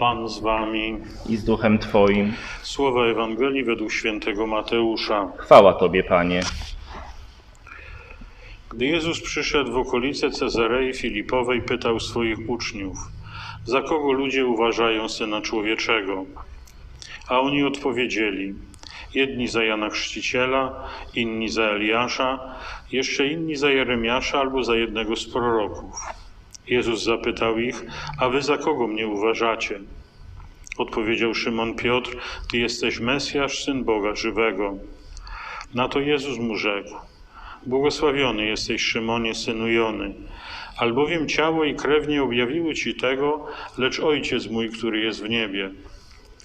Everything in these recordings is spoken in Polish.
Pan z wami. i z duchem Twoim. Słowa Ewangelii według świętego Mateusza. Chwała Tobie, Panie. Gdy Jezus przyszedł w okolice Cezarei Filipowej, pytał swoich uczniów, za kogo ludzie uważają Syna Człowieczego? A oni odpowiedzieli, jedni za Jana Chrzciciela, inni za Eliasza, jeszcze inni za Jeremiasza albo za jednego z proroków. Jezus zapytał ich, a wy za kogo mnie uważacie? Odpowiedział Szymon Piotr, ty jesteś Mesjasz, Syn Boga żywego. Na to Jezus mu rzekł, Błogosławiony jesteś, Szymonie, synu Jony, albowiem ciało i krew nie objawiły ci tego, lecz Ojciec mój, który jest w niebie.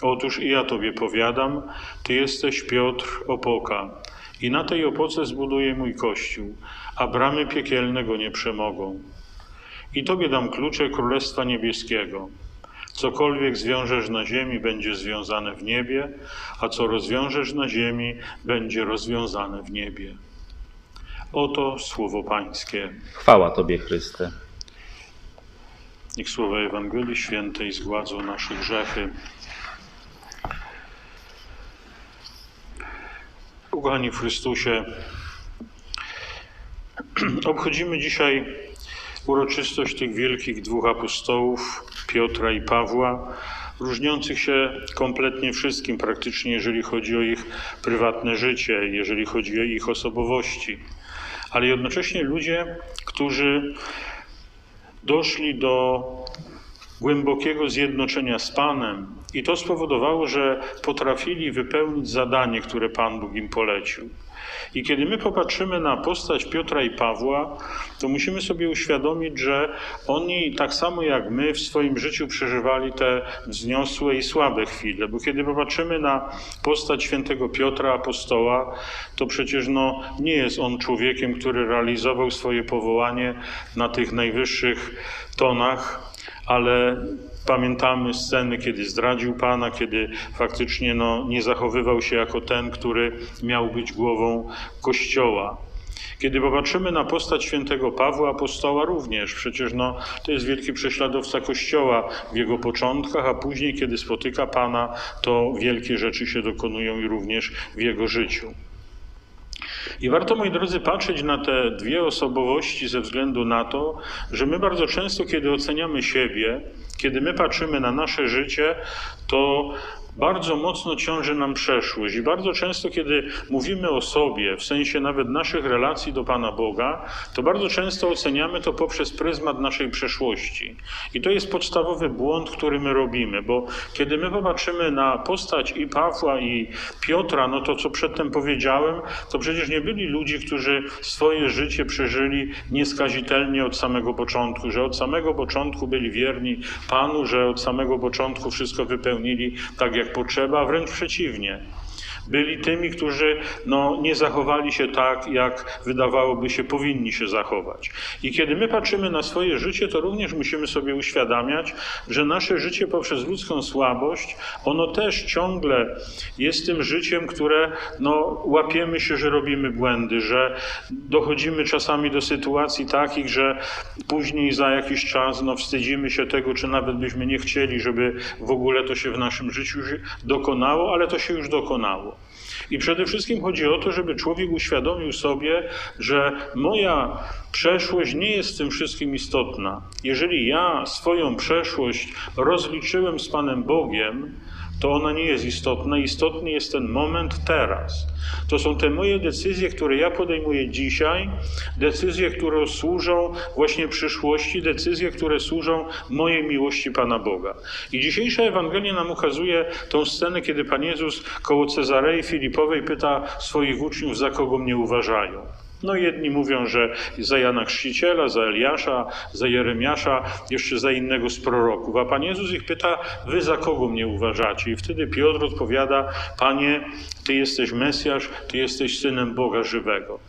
Otóż i ja tobie powiadam, ty jesteś Piotr, opoka, i na tej opoce zbuduję mój kościół, a bramy piekielne go nie przemogą. I tobie dam klucze Królestwa Niebieskiego. Cokolwiek zwiążesz na ziemi, będzie związane w niebie, a co rozwiążesz na ziemi, będzie rozwiązane w niebie. Oto słowo Pańskie. Chwała Tobie, Chryste. Niech słowa Ewangelii Świętej zgładzą nasze grzechy. Ukochani w Chrystusie, obchodzimy dzisiaj uroczystość tych wielkich dwóch apostołów, Piotra i Pawła, różniących się kompletnie wszystkim praktycznie, jeżeli chodzi o ich prywatne życie, jeżeli chodzi o ich osobowości, ale jednocześnie ludzie, którzy doszli do głębokiego zjednoczenia z Panem i to spowodowało, że potrafili wypełnić zadanie, które Pan Bóg im polecił. I kiedy my popatrzymy na postać Piotra i Pawła, to musimy sobie uświadomić, że oni tak samo jak my w swoim życiu przeżywali te wzniosłe i słabe chwile. Bo kiedy popatrzymy na postać świętego Piotra, apostoła, to przecież no, nie jest on człowiekiem, który realizował swoje powołanie na tych najwyższych tonach, ale pamiętamy sceny, kiedy zdradził Pana, kiedy faktycznie no, nie zachowywał się jako ten, który miał być głową Kościoła. Kiedy popatrzymy na postać świętego Pawła Apostoła również, przecież no, to jest wielki prześladowca Kościoła w jego początkach, a później, kiedy spotyka Pana, to wielkie rzeczy się dokonują i również w jego życiu. I warto, moi drodzy, patrzeć na te dwie osobowości ze względu na to, że my bardzo często, kiedy oceniamy siebie, kiedy my patrzymy na nasze życie, to bardzo mocno ciąży nam przeszłość. I bardzo często, kiedy mówimy o sobie, w sensie nawet naszych relacji do Pana Boga, to bardzo często oceniamy to poprzez pryzmat naszej przeszłości. I to jest podstawowy błąd, który my robimy, bo kiedy my popatrzymy na postać i Pawła, i Piotra, no to co przedtem powiedziałem, to przecież nie byli ludzi, którzy swoje życie przeżyli nieskazitelnie od samego początku, że od samego początku byli wierni Panu, że od samego początku wszystko wypełnili tak, jak potrzeba, a wręcz przeciwnie. Byli tymi, którzy no, nie zachowali się tak, jak wydawałoby się powinni się zachować. I kiedy my patrzymy na swoje życie, to również musimy sobie uświadamiać, że nasze życie poprzez ludzką słabość, ono też ciągle jest tym życiem, które no, łapiemy się, że robimy błędy, że dochodzimy czasami do sytuacji takich, że później za jakiś czas no, wstydzimy się tego, czy nawet byśmy nie chcieli, żeby w ogóle to się w naszym życiu dokonało, ale to się już dokonało. I przede wszystkim chodzi o to, żeby człowiek uświadomił sobie, że moja przeszłość nie jest tym wszystkim istotna. Jeżeli ja swoją przeszłość rozliczyłem z Panem Bogiem, to ona nie jest istotna. Istotny jest ten moment teraz. To są te moje decyzje, które ja podejmuję dzisiaj, decyzje, które służą właśnie przyszłości, decyzje, które służą mojej miłości Pana Boga. I dzisiejsza Ewangelia nam ukazuje tą scenę, kiedy Pan Jezus koło Cezarei Filipowej pyta swoich uczniów, za kogo mnie uważają. No jedni mówią, że za Jana Chrzciciela, za Eliasza, za Jeremiasza, jeszcze za innego z proroków. A Pan Jezus ich pyta, wy za kogo mnie uważacie? I wtedy Piotr odpowiada, Panie, Ty jesteś Mesjasz, Ty jesteś Synem Boga żywego.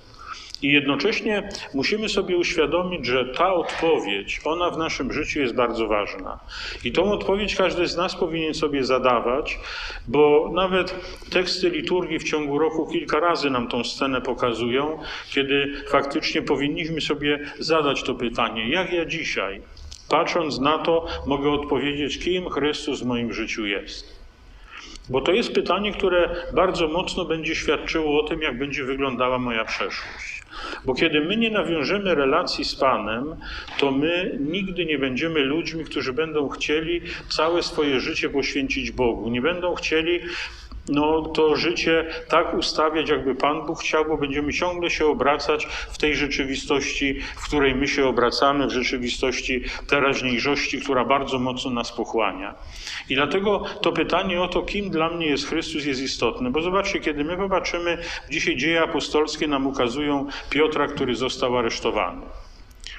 I jednocześnie musimy sobie uświadomić, że ta odpowiedź, ona w naszym życiu jest bardzo ważna. I tą odpowiedź każdy z nas powinien sobie zadawać, bo nawet teksty liturgii w ciągu roku kilka razy nam tą scenę pokazują, kiedy faktycznie powinniśmy sobie zadać to pytanie, jak ja dzisiaj Patrząc na to, mogę odpowiedzieć, kim Chrystus w moim życiu jest. Bo to jest pytanie, które bardzo mocno będzie świadczyło o tym, jak będzie wyglądała moja przeszłość. Bo kiedy my nie nawiążemy relacji z Panem, to my nigdy nie będziemy ludźmi, którzy będą chcieli całe swoje życie poświęcić Bogu. Nie będą chcieli no, to życie tak ustawiać, jakby Pan Bóg chciał, bo będziemy ciągle się obracać w tej rzeczywistości, w której my się obracamy, w rzeczywistości teraźniejszości, która bardzo mocno nas pochłania. I dlatego to pytanie o to, kim dla mnie jest Chrystus, jest istotne. Bo zobaczcie, kiedy my popatrzymy, dzisiaj dzieje apostolskie nam ukazują Piotra, który został aresztowany.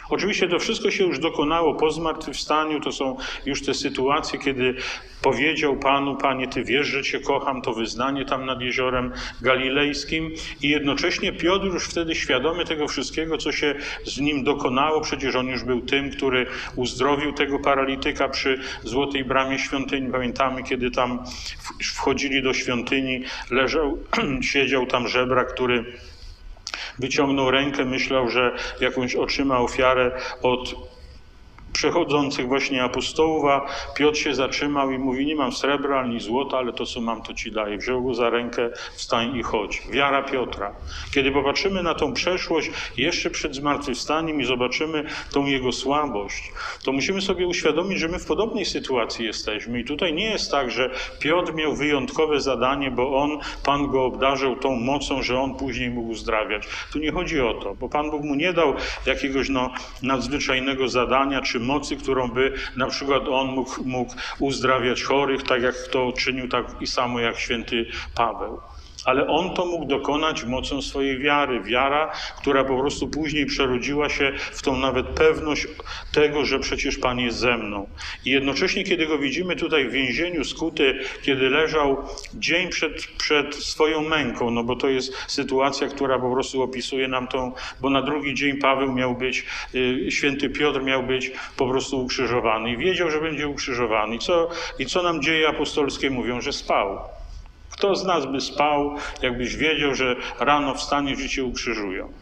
Oczywiście to wszystko się już dokonało po zmartwychwstaniu. To są już te sytuacje, kiedy powiedział Panu, Panie, Ty wiesz, że Cię kocham, to wyznanie tam nad jeziorem galilejskim. I jednocześnie Piotr już wtedy świadomy tego wszystkiego, co się z nim dokonało. Przecież on już był tym, który uzdrowił tego paralityka przy Złotej Bramie Świątyni. Pamiętamy, kiedy tam wchodzili do świątyni, leżał, siedział tam żebra, który wyciągnął rękę, myślał, że jakąś otrzyma ofiarę od przechodzących właśnie apostołów, a Piotr się zatrzymał i mówi, nie mam srebra ani złota, ale to, co mam, to ci daję. Wziął go za rękę, wstań i chodź. Wiara Piotra. Kiedy popatrzymy na tą przeszłość jeszcze przed zmartwychwstaniem i zobaczymy tą jego słabość, to musimy sobie uświadomić, że my w podobnej sytuacji jesteśmy. I tutaj nie jest tak, że Piotr miał wyjątkowe zadanie, bo on, Pan go obdarzył tą mocą, że on później mógł uzdrawiać. Tu nie chodzi o to, bo Pan Bóg mu nie dał jakiegoś no, nadzwyczajnego zadania, czy mocy, którą by na przykład on mógł, mógł uzdrawiać chorych, tak jak to czynił, tak i samo jak święty Paweł. Ale on to mógł dokonać mocą swojej wiary. Wiara, która po prostu później przerodziła się w tą nawet pewność tego, że przecież Pan jest ze mną. I jednocześnie, kiedy go widzimy tutaj w więzieniu skuty, kiedy leżał dzień przed, przed swoją męką, no bo to jest sytuacja, która po prostu opisuje nam tą, bo na drugi dzień Paweł miał być, y, święty Piotr miał być po prostu ukrzyżowany i wiedział, że będzie ukrzyżowany. I co, i co nam dzieje apostolskie mówią, że spał. Kto z nas by spał, jakbyś wiedział, że rano wstanie, że cię ukrzyżują?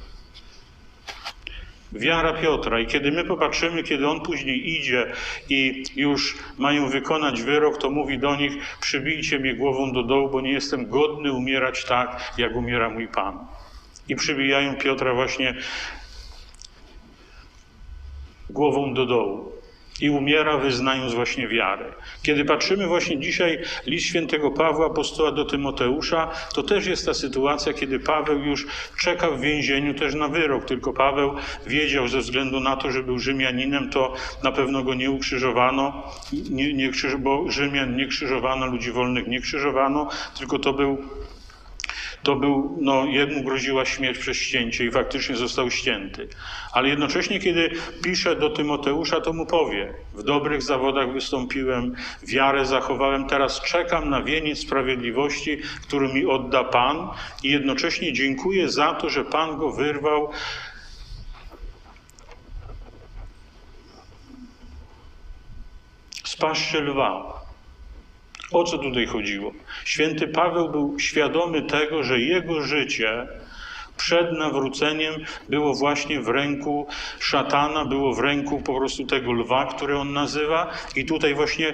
Wiara Piotra. I kiedy my popatrzymy, kiedy on później idzie i już mają wykonać wyrok, to mówi do nich: Przybijcie mnie głową do dołu, bo nie jestem godny umierać tak, jak umiera mój Pan. I przybijają Piotra właśnie głową do dołu i umiera, wyznając właśnie wiarę. Kiedy patrzymy właśnie dzisiaj list świętego Pawła, apostoła do Tymoteusza, to też jest ta sytuacja, kiedy Paweł już czeka w więzieniu też na wyrok, tylko Paweł wiedział ze względu na to, że był Rzymianinem, to na pewno go nie ukrzyżowano, nie, nie bo Rzymian nie krzyżowano, ludzi wolnych nie krzyżowano, tylko to był to był, no, jemu groziła śmierć przez ścięcie i faktycznie został ścięty. Ale jednocześnie, kiedy pisze do Tymoteusza, to mu powie: W dobrych zawodach wystąpiłem, wiarę zachowałem, teraz czekam na wieniec sprawiedliwości, który mi odda Pan, i jednocześnie dziękuję za to, że Pan go wyrwał. Z paszczy lwa. O co tutaj chodziło? Święty Paweł był świadomy tego, że jego życie przed nawróceniem było właśnie w ręku szatana, było w ręku po prostu tego lwa, który on nazywa, i tutaj właśnie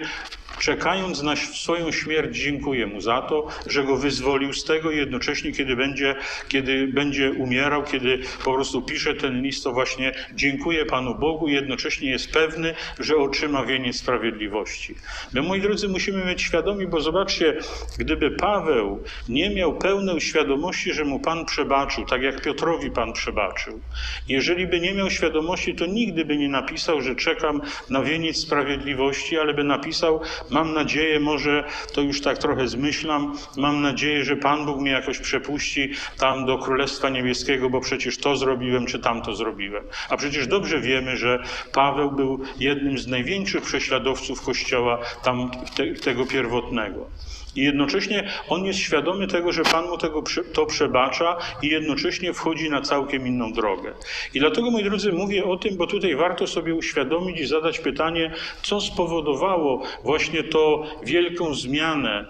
czekając na swoją śmierć, dziękuję mu za to, że go wyzwolił z tego i jednocześnie, kiedy będzie, kiedy będzie umierał, kiedy po prostu pisze ten list, to właśnie dziękuję Panu Bogu i jednocześnie jest pewny, że otrzyma wieniec sprawiedliwości. My, moi drodzy, musimy mieć świadomi, bo zobaczcie, gdyby Paweł nie miał pełnej świadomości, że mu Pan przebaczył, tak jak Piotrowi Pan przebaczył, jeżeli by nie miał świadomości, to nigdy by nie napisał, że czekam na wieniec sprawiedliwości, ale by napisał, Mam nadzieję, może to już tak trochę zmyślam, mam nadzieję, że Pan Bóg mnie jakoś przepuści tam do Królestwa Niebieskiego, bo przecież to zrobiłem, czy tamto zrobiłem. A przecież dobrze wiemy, że Paweł był jednym z największych prześladowców Kościoła tam te, tego pierwotnego. I jednocześnie on jest świadomy tego, że Pan mu tego, to przebacza i jednocześnie wchodzi na całkiem inną drogę. I dlatego, moi drodzy, mówię o tym, bo tutaj warto sobie uświadomić i zadać pytanie, co spowodowało właśnie to wielką zmianę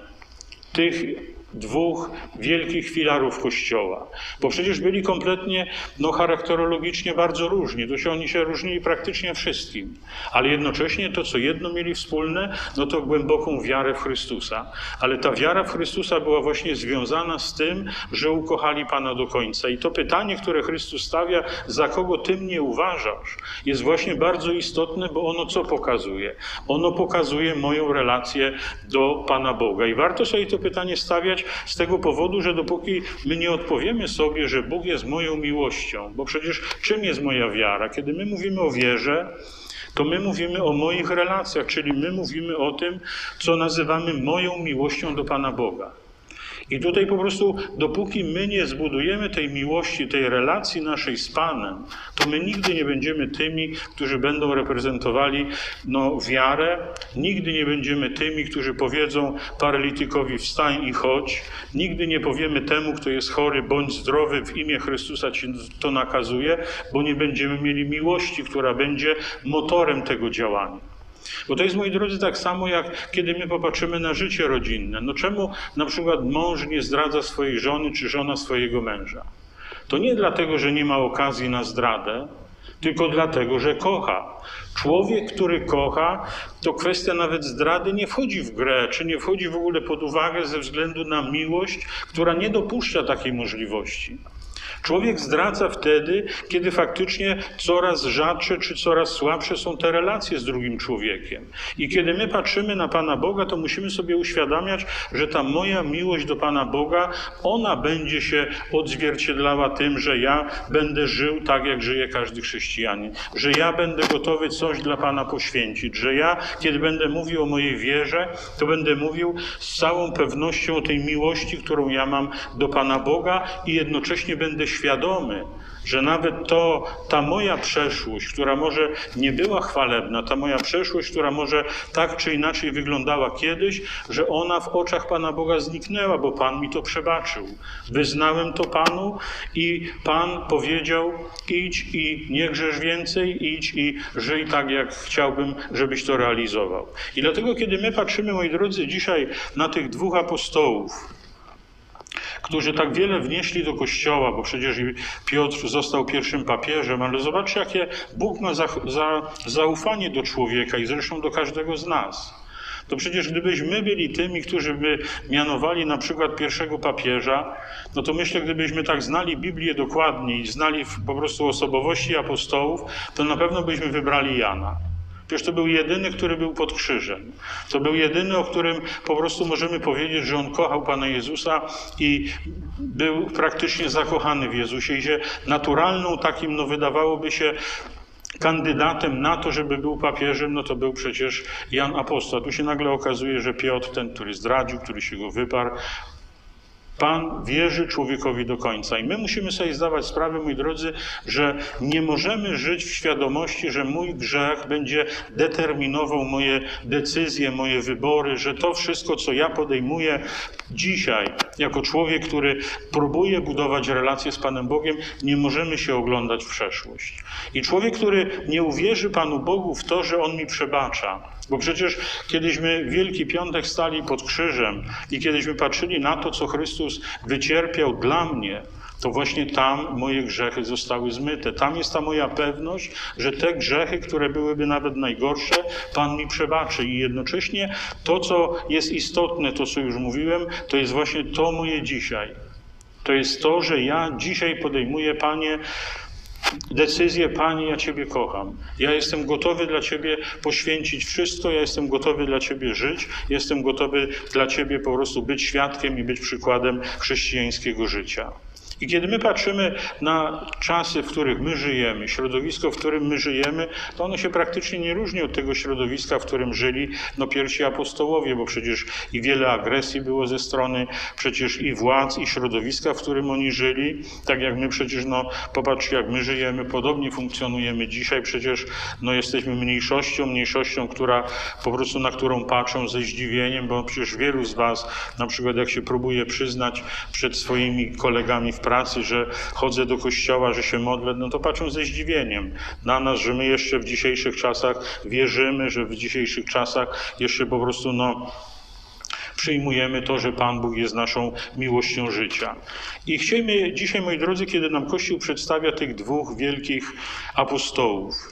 tych dwóch wielkich filarów Kościoła. Bo przecież byli kompletnie, no charakterologicznie bardzo różni. To się oni się różnili praktycznie wszystkim. Ale jednocześnie to, co jedno mieli wspólne, no to głęboką wiarę w Chrystusa. Ale ta wiara w Chrystusa była właśnie związana z tym, że ukochali Pana do końca. I to pytanie, które Chrystus stawia, za kogo Ty mnie uważasz, jest właśnie bardzo istotne, bo ono co pokazuje? Ono pokazuje moją relację do Pana Boga. I warto sobie to pytanie stawiać z tego powodu, że dopóki my nie odpowiemy sobie, że Bóg jest moją miłością, bo przecież czym jest moja wiara? Kiedy my mówimy o wierze, to my mówimy o moich relacjach, czyli my mówimy o tym, co nazywamy moją miłością do Pana Boga. I tutaj po prostu, dopóki my nie zbudujemy tej miłości, tej relacji naszej z Panem, to my nigdy nie będziemy tymi, którzy będą reprezentowali no, wiarę, nigdy nie będziemy tymi, którzy powiedzą paralitykowi wstań i chodź, nigdy nie powiemy temu, kto jest chory, bądź zdrowy, w imię Chrystusa ci to nakazuje, bo nie będziemy mieli miłości, która będzie motorem tego działania. Bo to jest, moi drodzy, tak samo jak kiedy my popatrzymy na życie rodzinne. No czemu na przykład mąż nie zdradza swojej żony, czy żona swojego męża? To nie dlatego, że nie ma okazji na zdradę, tylko dlatego, że kocha. Człowiek, który kocha, to kwestia nawet zdrady nie wchodzi w grę, czy nie wchodzi w ogóle pod uwagę ze względu na miłość, która nie dopuszcza takiej możliwości. Człowiek zdradza wtedy, kiedy faktycznie coraz rzadsze czy coraz słabsze są te relacje z drugim człowiekiem. I kiedy my patrzymy na Pana Boga, to musimy sobie uświadamiać, że ta moja miłość do Pana Boga, ona będzie się odzwierciedlała tym, że ja będę żył tak, jak żyje każdy chrześcijanin, że ja będę gotowy coś dla Pana poświęcić, że ja, kiedy będę mówił o mojej wierze, to będę mówił z całą pewnością o tej miłości, którą ja mam do Pana Boga i jednocześnie będę świadomy, że nawet to, ta moja przeszłość, która może nie była chwalebna, ta moja przeszłość, która może tak czy inaczej wyglądała kiedyś, że ona w oczach Pana Boga zniknęła, bo Pan mi to przebaczył. Wyznałem to Panu i Pan powiedział: idź i nie grzesz więcej, idź i żyj tak, jak chciałbym, żebyś to realizował. I dlatego, kiedy my patrzymy, moi drodzy, dzisiaj na tych dwóch apostołów, którzy tak wiele wnieśli do Kościoła, bo przecież Piotr został pierwszym papieżem, ale zobaczcie, jakie Bóg ma za, za, zaufanie do człowieka i zresztą do każdego z nas. To przecież gdybyśmy byli tymi, którzy by mianowali na przykład pierwszego papieża, no to myślę, gdybyśmy tak znali Biblię dokładnie i znali po prostu osobowości apostołów, to na pewno byśmy wybrali Jana. Przecież to był jedyny, który był pod krzyżem. To był jedyny, o którym po prostu możemy powiedzieć, że on kochał Pana Jezusa i był praktycznie zakochany w Jezusie i że naturalną takim, no wydawałoby się, kandydatem na to, żeby był papieżem, no to był przecież Jan Apostoł. Tu się nagle okazuje, że Piotr, ten, który zdradził, który się go wyparł, Pan wierzy człowiekowi do końca. I my musimy sobie zdawać sprawę, moi drodzy, że nie możemy żyć w świadomości, że mój grzech będzie determinował moje decyzje, moje wybory, że to wszystko, co ja podejmuję dzisiaj, jako człowiek, który próbuje budować relacje z Panem Bogiem, nie możemy się oglądać w przeszłość. I człowiek, który nie uwierzy Panu Bogu w to, że On mi przebacza, bo przecież kiedyśmy Wielki Piątek stali pod krzyżem i kiedyśmy patrzyli na to, co Chrystus wycierpiał dla mnie, to właśnie tam moje grzechy zostały zmyte. Tam jest ta moja pewność, że te grzechy, które byłyby nawet najgorsze, Pan mi przebaczy. I jednocześnie to, co jest istotne, to co już mówiłem, to jest właśnie to moje dzisiaj. To jest to, że ja dzisiaj podejmuję, Panie, decyzję, Panie, ja Ciebie kocham. Ja jestem gotowy dla Ciebie poświęcić wszystko, ja jestem gotowy dla Ciebie żyć, jestem gotowy dla Ciebie po prostu być świadkiem i być przykładem chrześcijańskiego życia. I kiedy my patrzymy na czasy, w których my żyjemy, środowisko, w którym my żyjemy, to ono się praktycznie nie różni od tego środowiska, w którym żyli no, pierwsi apostołowie, bo przecież i wiele agresji było ze strony przecież i władz, i środowiska, w którym oni żyli. Tak jak my przecież, no popatrzcie, jak my żyjemy, podobnie funkcjonujemy dzisiaj. Przecież no, jesteśmy mniejszością, mniejszością, która po prostu na którą patrzą ze zdziwieniem, bo przecież wielu z was, na przykład jak się próbuje przyznać przed swoimi kolegami w pracy, pracy, że chodzę do kościoła, że się modlę, no to patrzą ze zdziwieniem na nas, że my jeszcze w dzisiejszych czasach wierzymy, że w dzisiejszych czasach jeszcze po prostu no przyjmujemy to, że Pan Bóg jest naszą miłością życia. I chcielibyśmy dzisiaj, moi drodzy, kiedy nam Kościół przedstawia tych dwóch wielkich apostołów,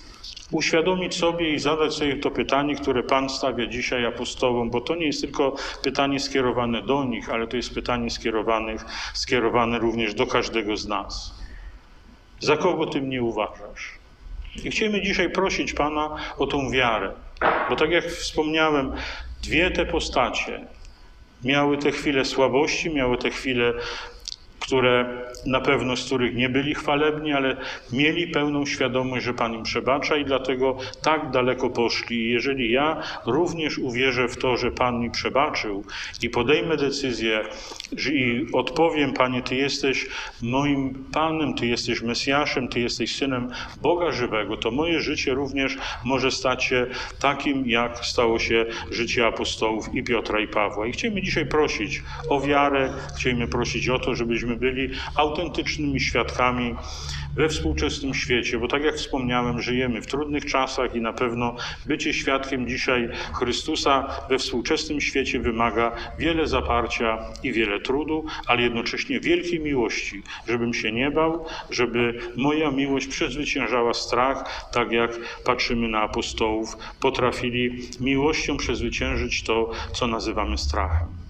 uświadomić sobie i zadać sobie to pytanie, które Pan stawia dzisiaj apostołom, bo to nie jest tylko pytanie skierowane do nich, ale to jest pytanie skierowane również do każdego z nas. Za kogo Ty mnie uważasz? I chcielibyśmy dzisiaj prosić Pana o tą wiarę, bo tak jak wspomniałem, dwie te postacie miały te chwile słabości, miały te chwile, które na pewno z których nie byli chwalebni, ale mieli pełną świadomość, że Pan im przebacza i dlatego tak daleko poszli. Jeżeli ja również uwierzę w to, że Pan mi przebaczył i podejmę decyzję i odpowiem, Panie, Ty jesteś moim Panem, Ty jesteś Mesjaszem, Ty jesteś Synem Boga żywego, to moje życie również może stać się takim, jak stało się życie apostołów i Piotra i Pawła. I chcemy dzisiaj prosić o wiarę, chcemy prosić o to, żebyśmy byli autentycznymi świadkami we współczesnym świecie, bo tak jak wspomniałem, żyjemy w trudnych czasach i na pewno bycie świadkiem dzisiaj Chrystusa we współczesnym świecie wymaga wiele zaparcia i wiele trudu, ale jednocześnie wielkiej miłości, żebym się nie bał, żeby moja miłość przezwyciężała strach, tak jak patrzymy na apostołów, potrafili miłością przezwyciężyć to, co nazywamy strachem.